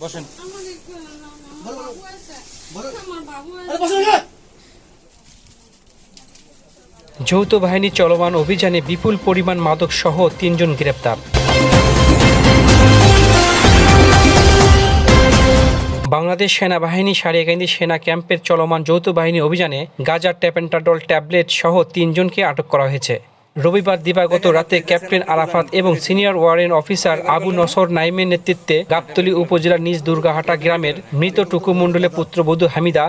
বসেন। যৌথ বাহিনী চলমান অভিযানে বিপুল পরিমাণ মাদক সহ তিনজন গ্রেপ্তার বাংলাদেশ সেনাবাহিনী সারিয়াকান্দি সেনা ক্যাম্পের চলমান যৌথ বাহিনী অভিযানে গাজা ট্যাপেন্টাডল ট্যাবলেট সহ তিনজনকে আটক করা হয়েছে রবিবার দিবাগত রাতে ক্যাপ্টেন আরাফাত এবং senior warrant officer Abu Nasr নাইমের নেতৃত্বে গাবতলী উপজেলার নিজ দুর্গাহাটা গ্রামের মৃত টুকু মণ্ডলের পুত্রবধূ হামিদা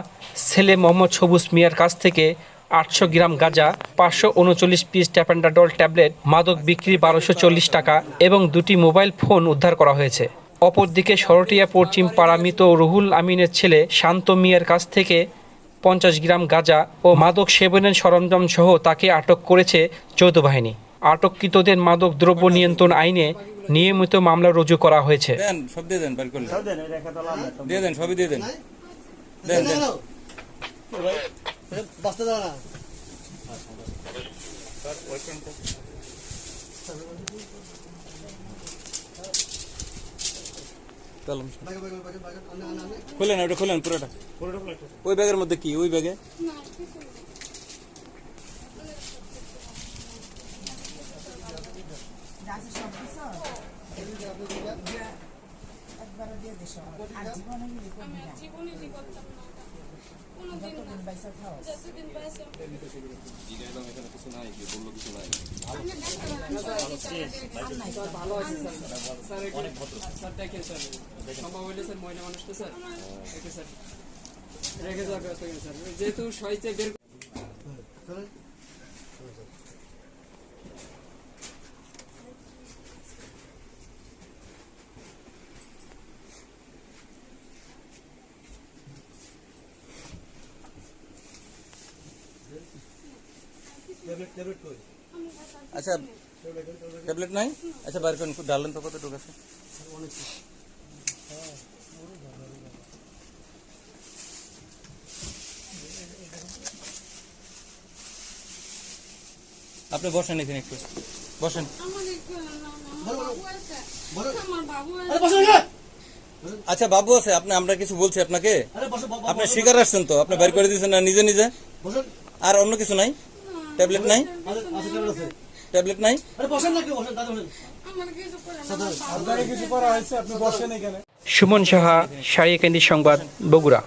ছেলে মোহাম্মদ সবুজ মিয়ার কাছ থেকে আটশো গ্রাম গাঁজা পাঁচশো উনচল্লিশ পিস ট্যাপেন্ডাডল ট্যাবলেট মাদক বিক্রি বারোশো চল্লিশ টাকা এবং দুটি মোবাইল ফোন উদ্ধার করা হয়েছে। অপরদিকে সরটিয়া পশ্চিম পাড়া মৃত রুহুল আমিনের ছেলে শান্ত মিয়ার কাছ থেকে পঞ্চাশ গ্রাম গাঁজা ও মাদক সেবনের সরঞ্জাম সহ তাকে আটক করেছে যৌথ বাহিনী। আটককৃতদের মাদক দ্রব্য নিয়ন্ত্রণ আইনে নিয়মিত মামলা রুজু করা হয়েছে। আনে। খুলেন ওটা খুলেন পুরোটা। ওই ব্যাগের মধ্যে কি? ওই ব্যাগে? কিছু নাই আমি কিছু নাই দেখেন স্যার সম্ভব হইলে স্যার মহিলা মানুষ তো স্যার ওকে স্যার রেখে যাওয়ার ব্যবস্থা স্যার যেহেতু সহিতে আচ্ছা ট্যাবলেট নাই? আচ্ছা বার করেন ডালেন তো কত টুক আছে? আপনি বসেন এখানে একটু। বসেন। আচ্ছা বাবু আছে আপনি আমরা কিছু বলছি আপনাকে। আপনি শিকার আসছেন তো আপনি বের করে দিয়েছেন না নিজে নিজে? আর অন্য কিছু নাই? ট্যাবলেট নাই? ট্যাবলেট নাই। সুমন সাহা সারিয়া কেন্দ্রিক সংবাদ বগুড়া।